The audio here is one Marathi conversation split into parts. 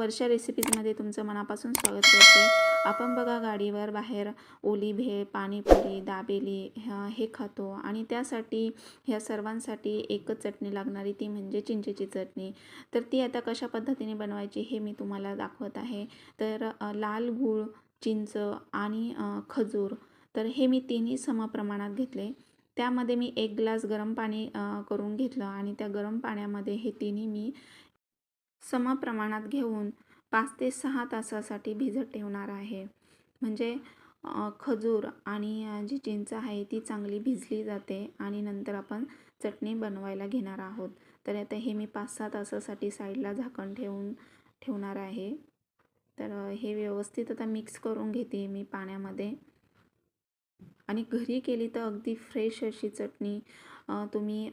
वर्षा रेसिपीजमध्ये तुमचं मनापासून स्वागत करते. आपण बघा गाडीवर बाहेर ओली भे पाणीपुरी दाबेली ह्या- हे खातो आणि त्यासाठी ह्या सर्वांसाठी एकच चटणी लागणारी ती म्हणजे चिंचेची चटणी. तर ती आता कशा पद्धतीने बनवायची हे मी तुम्हाला दाखवत आहे. तर लाल गूळ चिंच आणि खजूर. तर हे मी तिन्ही समप्रमाणात घेतले. त्यामध्ये मी एक ग्लास गरम पाणी करून घेतलं आणि त्या गरम पाण्यामध्ये हे तिन्ही मी समप्रमाणात घेऊन पाच ते सहा तासासाठी भिजत ठेवणार आहे. म्हणजे खजूर आणि जी चिंच आहे ती चांगली भिजली जाते आणि नंतर आपण चटणी बनवायला घेणार आहोत. तर आता हे मी पाच सहा तासासाठी साईडला झाकण ठेवून ठेवणार आहे. तर हे व्यवस्थित आता मिक्स करून घेते मी पाण्यामध्ये. आणि घरी केली तर अगदी फ्रेश अशी चटणी तुम्ही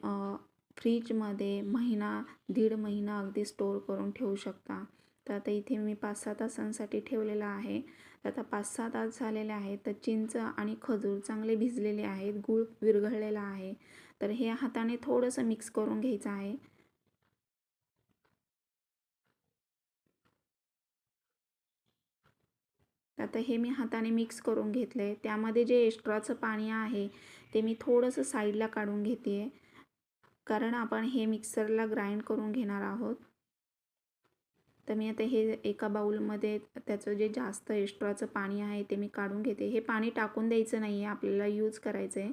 फ्रीजमध्ये महिना दीड महिना अगदी स्टोअर करून ठेवू शकता. तर आता इथे मी पाच सहा तासांसाठी ठेवलेलं आहे. तर आता पाच सहा तास झालेले आहेत. तर चिंच आणि खजूर चांगले भिजलेले आहेत. गूळ विरघळलेला आहे. तर हे हाताने थोडंसं मिक्स करून घ्यायचं आहे. आता हे मी हाताने मिक्स करून घेतलं आहे त्यामध्ये जे एक्स्ट्राचं पाणी आहे ते मी थोडंसं साईडला काढून घेते आहे कारण आपण हे मिक्सरला ग्राइंड करून घेणार आहोत. तर मी आता हे एका बाऊलमध्ये त्याचं जे जास्त एक्स्ट्राचं पाणी आहे ते मी काढून घेते. हे पाणी टाकून द्यायचं नाही आहे आपल्याला यूज करायचं आहे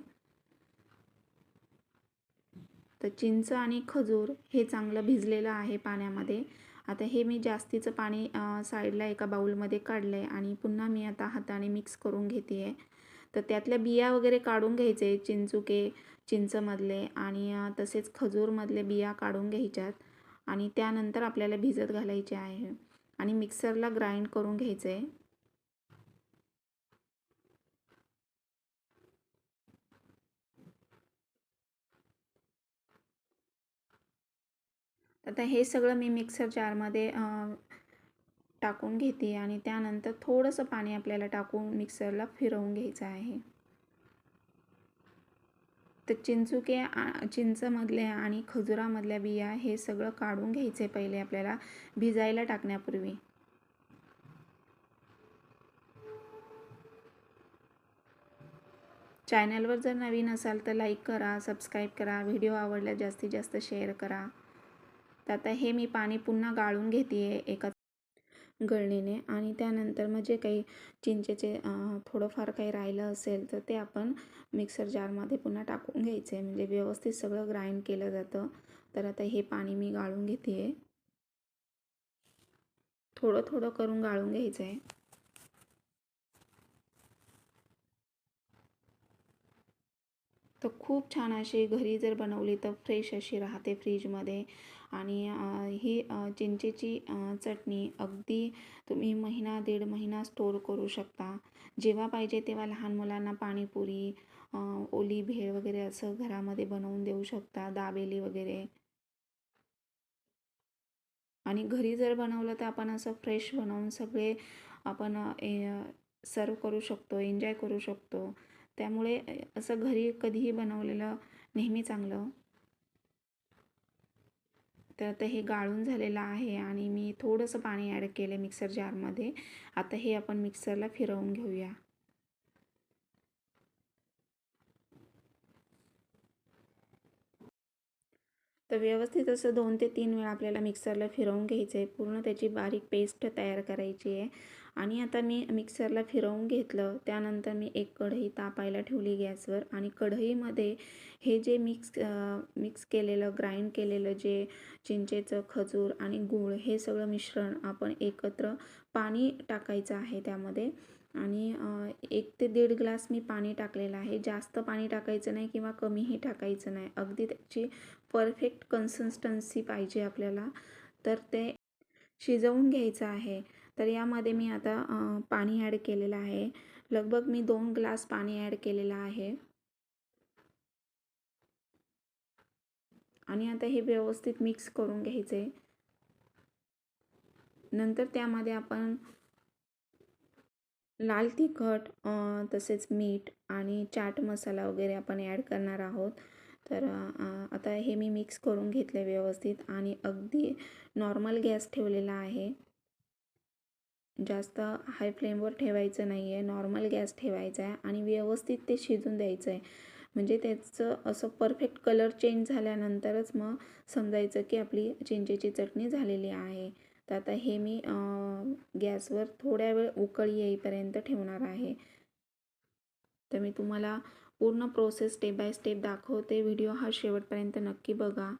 तर चिंच आणि खजूर हे चांगलं भिजलेलं आहे पाण्यामध्ये. आता हे मी जास्तीचं पाणी साईडला एका बाऊलमध्ये काढलं आहे आणि पुन्हा मी आता हाताने मिक्स करून घेते आहे तर त्यातल्या बिया वगैरे काढून घ्यायचे चिंचुके चिंचमधले आणि तसेच खजूरमधले बिया काढून घ्यायच्यात आणि त्यानंतर आपल्याला भिजत घालायचे आहे आणि मिक्सरला ग्राइंड करून घ्यायचं. आहे आता हे सगळं मी मिक्सर जारमध्ये टाकून घेते आणि त्यानंतर थोडंसं पाणी आपल्याला टाकून मिक्सरला फिरवून घ्यायचं आहे. तर चिंचुके चिंचमधल्या आणि खजुरामधल्या बिया हे सगळं काढून घ्यायचे पहिले आपल्याला भिजायला टाकण्यापूर्वी. चॅनलवर जर नवीन असाल तर लाईक करा सबस्क्राईब करा व्हिडिओ आवडल्यास जास्तीत जास्त शेअर करा. तर आता हे मी पाणी पुन्हा गाळून घेते एका गळणीने. आणि त्यानंतर मग जे काही चिंचेचे थोडंफार काही राहिलं असेल तर ते आपण मिक्सर जारमध्ये पुन्हा टाकून घ्यायचं. आहे म्हणजे व्यवस्थित सगळं ग्राइंड केलं जातं. तर आता हे पाणी मी गाळून घेते आहे थोडं थोडं करून गाळून घ्यायचं आहे तर खूप छान अशी घरी जर बनवली तर फ्रेश अशी राहते फ्रीजमध्ये आणि ही चिंचेची चटणी अगदी तुम्ही महिना दीड महिना स्टोर करू शकता. जेव्हा पाहिजे तेव्हा लहान मुलांना पाणीपुरी ओली भेळ वगैरे असं घरामध्ये बनवून देऊ शकता दाबेली वगैरे. आणि घरी जर बनवलं तर आपण असं फ्रेश बनवून सगळे आपण सर्व करू शकतो एन्जॉय करू शकतो. त्यामुळे असं घरी कधीही बनवलेलं नेहमी चांगलं. तर आता हे गाळून झालेलं आहे आणि मी थोडंसं पाणी ॲड केलं मिक्सर जारमध्ये आता हे आपण मिक्सरला फिरवून घेऊया. तर व्यवस्थित असं दोन ते तीन वेळा आपल्याला मिक्सरला फिरवून घ्यायचं आहे. पूर्ण त्याची बारीक पेस्ट तयार करायची आहे. आणि आता मी मिक्सरला फिरवून घेतलं. त्यानंतर मी एक कढई तापायला ठेवली गॅसवर. आणि कढईमध्ये हे जे मिक्स मिक्स केलेलं ग्राइंड केलेलं जे चिंचेचं खजूर आणि गूळ हे सगळं मिश्रण आपण एकत्र पाणी टाकायचं आहे त्यामध्ये. आणि एक ते दीड ग्लास मी पाणी टाकलेलं आहे. जास्त पाणी टाकायचं नाही किंवा कमीही टाकायचं नाही. अगदी त्याची परफेक्ट कन्सिस्टन्सी पाहिजे आपल्याला. तर ते शिजवून घ्यायचं आहे. तर यामध्ये मी आता पाणी ॲड केलेलं आहे. लगभग मी दोन ग्लास पाणी ॲड केलेलं आहे. आणि आता हे व्यवस्थित मिक्स करून घ्यायचे. नंतर त्यामध्ये आपण लाल तिखट तसेच मीठ आणि चाट मसाला वगैरे आपण ॲड करणार आहोत. तर आता हे मी मिक्स करून घेतलं व्यवस्थित आणि अगदी नॉर्मल गॅस ठेवलेला आहे. जास्त हाय फ्लेमवर ठेवायचं नाही आहे नॉर्मल गॅस ठेवायचा आहे आणि व्यवस्थित ते शिजून द्यायचं आहे म्हणजे त्याचं असं परफेक्ट कलर चेंज झाल्यानंतरच मग समजायचं की आपली चिंचेची चटणी झालेली आहे. तर आता हे मी गॅसवर थोड्या वेळ उकळी येईपर्यंत ठेवणार आहे. तर मी तुम्हाला पूर्ण प्रोसेस स्टेप बाय स्टेप दाखवते. व्हिडिओ हा शेवटपर्यंत नक्की बघा.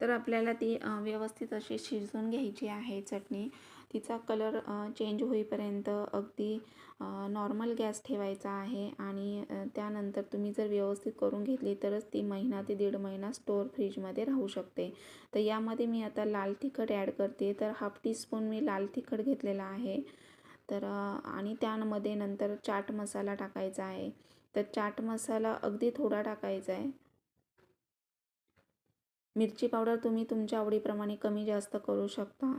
तर आपल्याला ती व्यवस्थित अशी शिजवून घ्यायची आहे चटणी. तिचा कलर चेंज होईपर्यंत अगदी नॉर्मल गॅस ठेवायचा आहे आणि त्यानंतर तुम्ही जर व्यवस्थित करून घेतली तरच ती महिना ते दीड महिना स्टोअर फ्रीजमध्ये राहू शकते. तर यामध्ये मी आता लाल तिखट ॲड करते. तर हाफ टीस्पून मी लाल तिखट घेतलेला आहे. तर आणि त्यामध्ये नंतर चाट मसाला टाकायचा आहे. तर चाट मसाला अगदी थोडा टाकायचा आहे. मिरची पावडर तुम्ही तुमच्या आवडीप्रमाणे कमी जास्त करू शकता.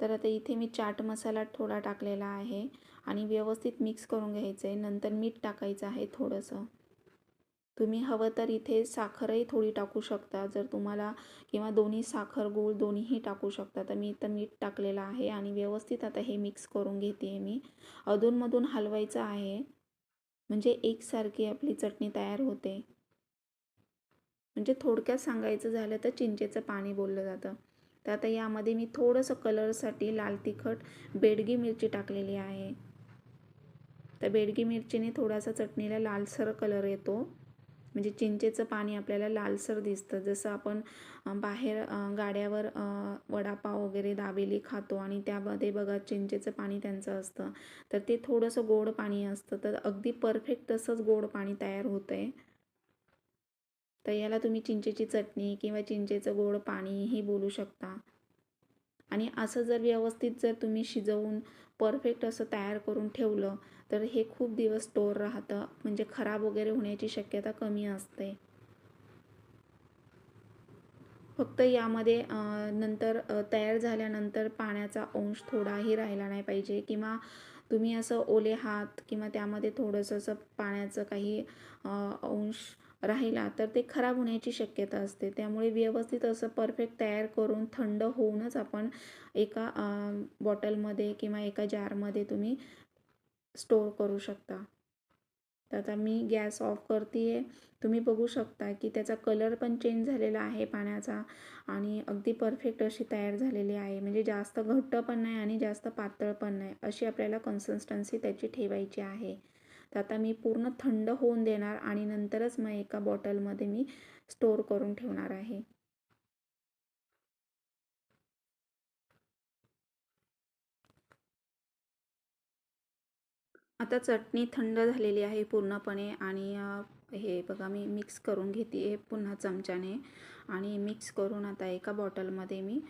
तर आता इथे मी चाट मसाला थोडा टाकलेला आहे आणि व्यवस्थित मिक्स करून घ्यायचं आहे नंतर मीठ टाकायचं आहे थोडंसं. तुम्ही हवं तर इथे साखरही थोडी टाकू शकता. जर तुम्हाला किंवा दोन्ही साखर गूळ दोन्हीही टाकू शकता तर मी इथं मीठ टाकलेलं आहे आणि व्यवस्थित आता हे मिक्स करून घेते आहे मी. अधूनमधून हलवायचं आहे. म्हणजे एकसारखी आपली चटणी तयार होते. म्हणजे थोडक्यात सांगायचं झालं तर चिंचेचं पाणी बोललं जातं. तर आता यामध्ये मी थोडंसं कलरसाठी लाल तिखट बेडगी मिरची टाकलेली आहे. तर बेडगी मिरचीने थोडासा चटणीला लालसर कलर येतो. म्हणजे चिंचेचं पाणी आपल्याला लालसर दिसतं. जसं आपण बाहेर गाड्यावर वडापाव वगैरे दाबेली खातो आणि त्यामध्ये बघा चिंचेचं पाणी त्यांचं असतं. तर ते थोडंसं गोड पाणी असतं. तर अगदी परफेक्ट तसंच गोड पाणी तयार होतं आहे तर याला तुम्ही चिंचेची चटणी किंवा चिंचेचं गोड पाणीही बोलू शकता. आणि असं जर व्यवस्थित जर तुम्ही शिजवून परफेक्ट असं तयार करून ठेवलं तर हे खूप दिवस स्टोअर राहतं. म्हणजे खराब वगैरे होण्याची शक्यता कमी असते. फक्त यामध्ये नंतर तयार झाल्यानंतर पाण्याचा अंश थोडाही राहिला नाही पाहिजे किंवा तुम्ही असं ओले हात किंवा त्यामध्ये थोडंसं असं पाण्याचं काही अंश राहिला तर ते खराब होण्याची शक्यता असते. त्यामुळे व्यवस्थित असं परफेक्ट तयार करून थंड होऊनच आपण एका बॉटलमध्ये किंवा एका जारमध्ये तुम्ही स्टोअर करू शकता. तर आता मी गॅस ऑफ करते आहे तुम्ही बघू शकता की त्याचा कलर पण चेंज झालेला आहे पाण्याचा आणि अगदी परफेक्ट अशी तयार झालेली आहे. म्हणजे जास्त घट्ट पण नाही आणि जास्त पातळ पण नाही अशी आपल्याला कन्सिस्टन्सी त्याची ठेवायची आहे. तर आता मी पूर्ण थंड होऊन देणार आणि नंतरच मग एका बॉटलमध्ये मी स्टोअर करून ठेवणार आहे. आता चटणी थंड झालेली आहे पूर्णपणे आणि हे बघा मी मिक्स करून घेते आहे पुन्हा चमच्याने आणि मिक्स करून आता एका बॉटलमध्ये मी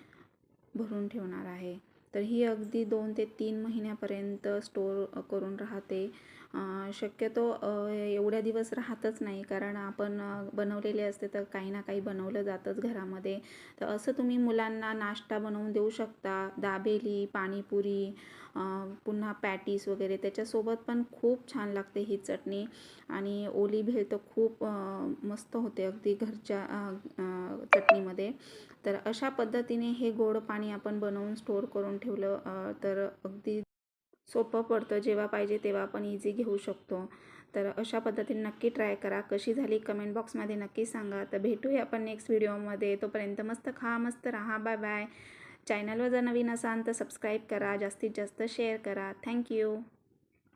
भरून ठेवणार आहे. तर ही अगदी दोन ते तीन महिन्यापर्यंत स्टोर करून राहते शक्यतो एवढ्या दिवस राहतच नाही. कारण आपण बनवलेले असते तर काही ना काही बनवलं जातंच घरामध्ये. तर असं तुम्ही मुलांना नाश्ता बनवून देऊ शकता. दाबेली पाणीपुरी पुन्हा पॅटीस वगैरे. त्याच्यासोबत पण खूप छान लागते ही चटणी. आणि ओली भेळ तर खूप मस्त होते अगदी घरच्या चटणीमध्ये. तर अशा पद्धतीने हे गोड पाणी आपण बनवून स्टोअर करून ठेवलं तर अगदी सोपं पडतं. जेव्हा पाहिजे तेव्हा आपण इझी घेऊ शकतो. तर अशा पद्धतीने नक्की ट्राय करा. कशी झाली कमेंट बॉक्समध्ये नक्की सांगा. तर भेटूया आपण नेक्स्ट व्हिडिओमध्ये तोपर्यंत मस्त खा मस्त राहा. बाय बाय चॅनलवर जर नवीन असाल तर सबस्क्राईब करा. जास्तीत जास्त शेअर करा. थँक्यू